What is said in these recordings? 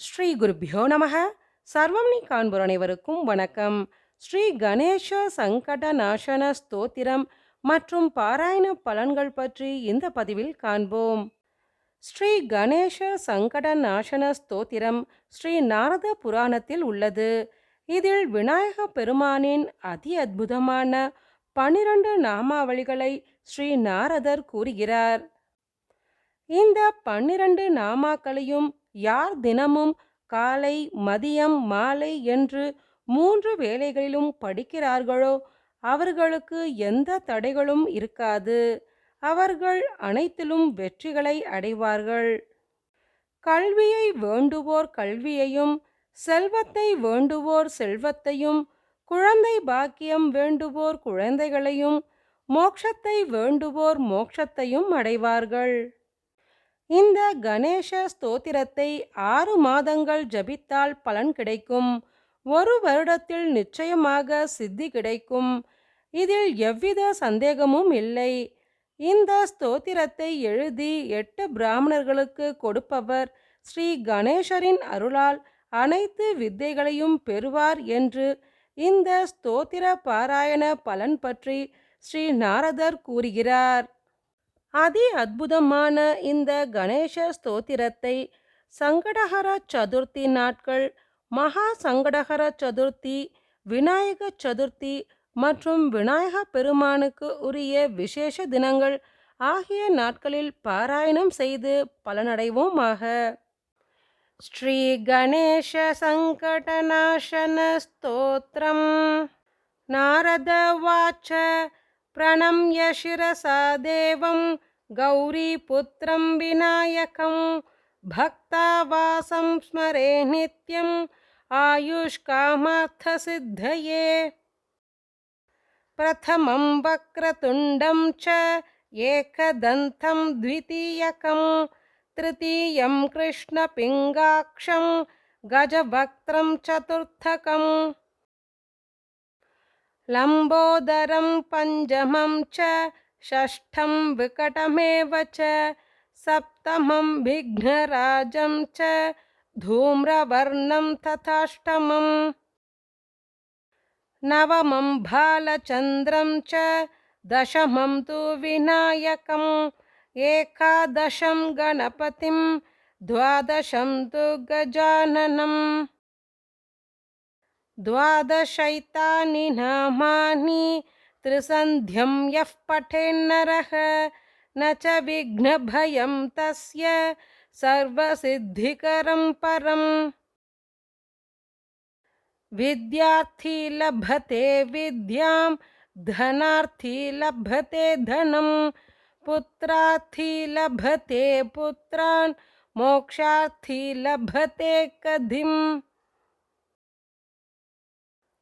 ஸ்ரீ குருபியோ நமக. சர்வம் நீ காண்போர் அனைவருக்கும் வணக்கம். ஸ்ரீ கணேச சங்கட நாசன ஸ்தோத்திரம் மற்றும் பாராயண பலன்கள் பற்றி இந்த பதிவில் காண்போம். ஸ்ரீ கணேச சங்கட நாசன ஸ்தோத்திரம் ஸ்ரீ நாரத புராணத்தில் உள்ளது. இதில் விநாயக பெருமானின் அதி அற்புதமான பனிரெண்டு நாமாவளிகளை ஸ்ரீ நாரதர் கூறுகிறார். இந்த பன்னிரண்டு நாமாக்களையும் யார் தினமும் காலை மதியம் மாலை என்று மூன்று வேளைகளிலும் படிக்கிறார்களோ அவர்களுக்கு எந்த தடைகளும் இருக்காது. அவர்கள் அனைத்திலும் வெற்றிகளை அடைவார்கள். கல்வியை வேண்டுவோர் கல்வியையும் செல்வத்தை வேண்டுவோர் செல்வத்தையும் குழந்தை பாக்கியம் வேண்டுவோர் குழந்தைகளையும் மோட்சத்தை வேண்டுவோர் மோட்சத்தையும் அடைவார்கள். இந்த கணேச ஸ்தோத்திரத்தை ஆறு மாதங்கள் ஜபித்தால் பலன் கிடைக்கும். ஒரு வருடத்தில் நிச்சயமாக சித்தி கிடைக்கும். இதில் எவ்வித சந்தேகமும் இல்லை. இந்த ஸ்தோத்திரத்தை எழுதி எட்டு பிராமணர்களுக்கு கொடுப்பவர் ஸ்ரீ கணேசரின் அருளால் அனைத்து வித்தைகளையும் பெறுவார் என்று இந்த ஸ்தோத்திர பாராயண பலன் பற்றி ஸ்ரீ நாரதர் கூறுகிறார். அதி அற்புதமான இந்த கணேச ஸ்தோத்திரத்தை சங்கடஹர சதுர்த்தி நாட்கள் மகா சங்கடஹர சதுர்த்தி விநாயக சதுர்த்தி மற்றும் விநாயக பெருமானுக்கு உரிய விசேஷ தினங்கள் ஆகிய நாட்களில் பாராயணம் செய்து பலனடைவோமாக. ஸ்ரீ கணேச சங்கடநாசன ஸ்தோத்திரம். நாரத வாச்ச प्रणम्य शिरसा देवं गौरीपुत्रं विनायकं भक्तावासं स्मरे नित्यम् आयुष्कामार्थसिद्धये। प्रथमं वक्रतुण्डं च एकदन्तं द्वितीयकं तृतीयं कृष्णपिङ्गाक्षं गजवक्त्रं चतुर्थकम् लम्बोदरं पञ्चमं च षष्ठं विकटमेव च सप्तमं विघ्नराजं च धूम्रवर्णं तथाष्टमम् नवमं बालचन्द्रं च दशमं तु विनायकम् एकादशं गणपतिं द्वादशं तु गजाननम् द्वादशैतानि नामानि त्रिसन्ध्यं यः पठेन्नरः, न च विघ्नभयं तस्य सर्वसिद्धिकरं परम्। विद्यार्थी लभते विद्यां, धनार्थी लभते धनं, पुत्रार्थी लभते पुत्रान्, मोक्षार्थी लभते कधिम्।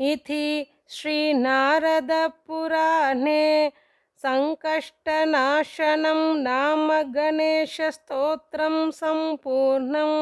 इति श्रीनारदपुराणे सङ्कष्टनाशनं नाम गणेशस्तोत्रं सम्पूर्णम्